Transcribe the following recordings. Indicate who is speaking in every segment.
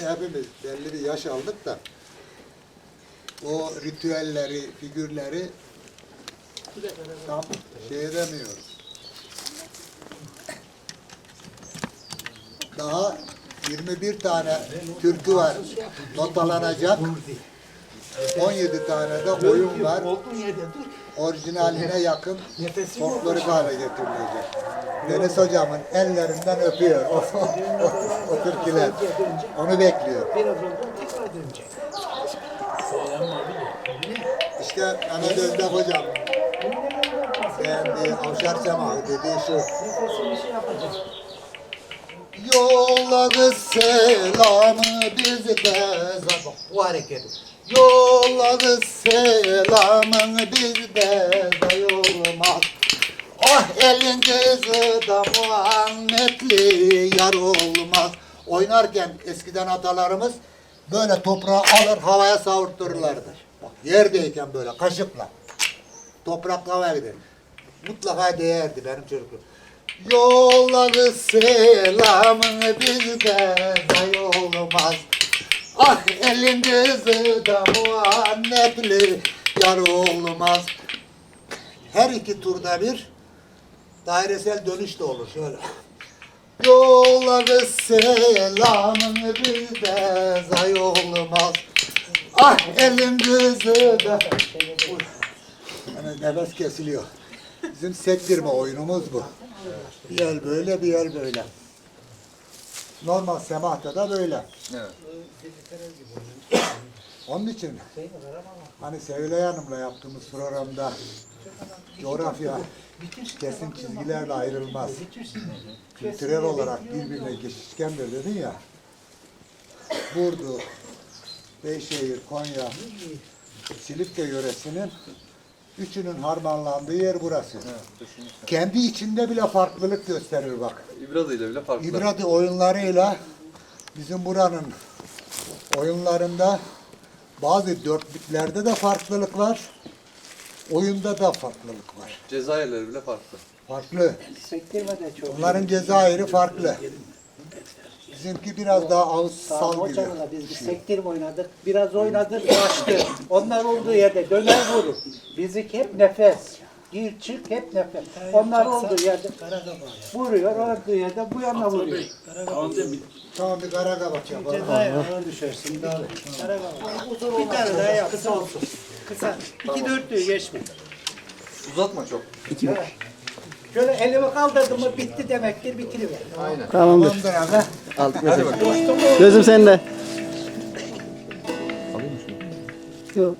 Speaker 1: Hepimiz belli bir yaş aldık da o ritüelleri, figürleri tam şey edemiyoruz. Daha 21 tane türkü var notalanacak. 17 tane de oyun var. Orijinaline yakın folklorik hale getirilecek. Deniz hocamın ellerinden öpüyor o, o, o türküler. Onu bekliyor. İşte Mehmet Özbek hocam beğendiği Avşar Sema dediği şu. Yolladı selamı bizde Bak bu hareket. Yolladı selamını bizde sayılmaz. Ah elin kızı da Muhammedli yar olmaz. Oynarken eskiden atalarımız böyle toprağı alır havaya savurturlardı. Bak yerdeyken böyle kaşıkla. Toprak havaya gider. Mutlaka değerdi benim çocukluğum. Yolladı selamını bizde sayılmaz. Ah elin kızı da muannetli yar olmaz. Her iki turda bir dairesel dönüş de olur şöyle. Yolladı selamını bizde zay olmaz. Ah elin kızı da... Yani nefes kesiliyor. Bizim sektirme oyunumuz bu. Bir el böyle, bir el böyle. Normal semahta da böyle.
Speaker 2: Evet.
Speaker 1: Onun için hani Sevilay Hanım'la yaptığımız programda coğrafya kesin çizgilerle ayrılmaz. Kültürel olarak birbirine geçişkendir dedin ya. Burdu, Beyşehir, Konya, Silifke yöresinin üçünün harmanlandığı yer burası.
Speaker 2: Evet.
Speaker 1: Kendi içinde bile farklılık gösterir bak.
Speaker 2: İbradı ile bile farklı.
Speaker 1: İbradi oyunlarıyla bizim buranın oyunlarında bazı dörtlüklerde de farklılık var. Oyunda da farklılık var.
Speaker 2: Cezayirleri bile farklı.
Speaker 1: Farklı. Onların Cezayir'i farklı. Bizimki biraz daha ağız
Speaker 3: Sağ
Speaker 1: sal gibi.
Speaker 3: biz bir sektirme oynadık. Biraz oynadık, kaçtı. Onlar olduğu yerde döner vurur. Bizdeki hep nefes. Gir çık hep nefes. Onlar olduğu yerde vuruyor, olduğu yerde bu yana vuruyor.
Speaker 1: Tamam bir kara kabak yapalım.
Speaker 3: Ona düşersin. Bir tane daha yap. Kısa olsun. Kısa. İki dörtlüğü geçme.
Speaker 2: Uzatma çok.
Speaker 3: Şöyle elimi kaldırdım mı bitti demektir bitiriver.
Speaker 2: Aynen.
Speaker 4: Tamamdır.
Speaker 1: Tamamdır abi.
Speaker 4: Al
Speaker 2: Hadi
Speaker 4: gözüm.
Speaker 2: bakalım.
Speaker 4: Gözüm sende. Yok.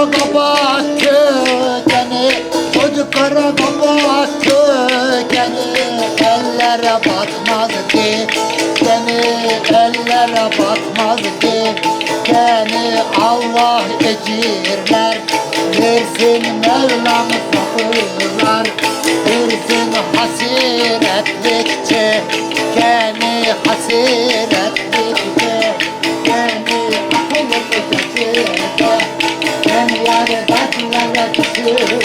Speaker 1: Kabak kökeni. Çocuk kara kabak kökeni. Ellere batmaz ki. Seni ellere batmaz Allah ecirler. Versin Mevlam sabırlar. Versin hasiretlikçe. Seni hasiretlikçe düşürdü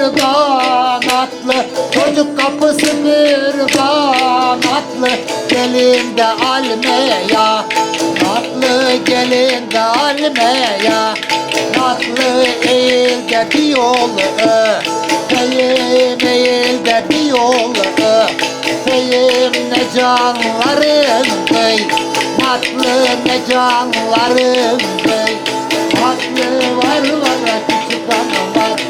Speaker 1: kapısı bir kanatlı Çocuk kapısı bir kanatlı Gelin de almaya Natlı gelin de almaya Matlı eğilde bir yolu Feyim eğilde bir yolu Feyim ne canlarım bey Matlı ne canlarım bey Matlı var var küçük hanım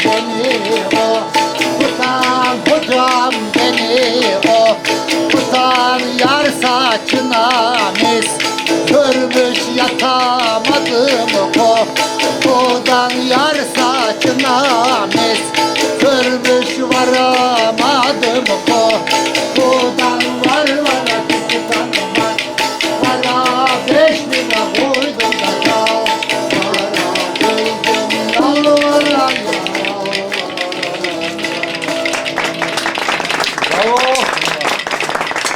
Speaker 1: saçına mis Görmüş yatamadım ko Tutan yar saçına mis Görmüş varamadım ko Tutan var var hanım var Para beş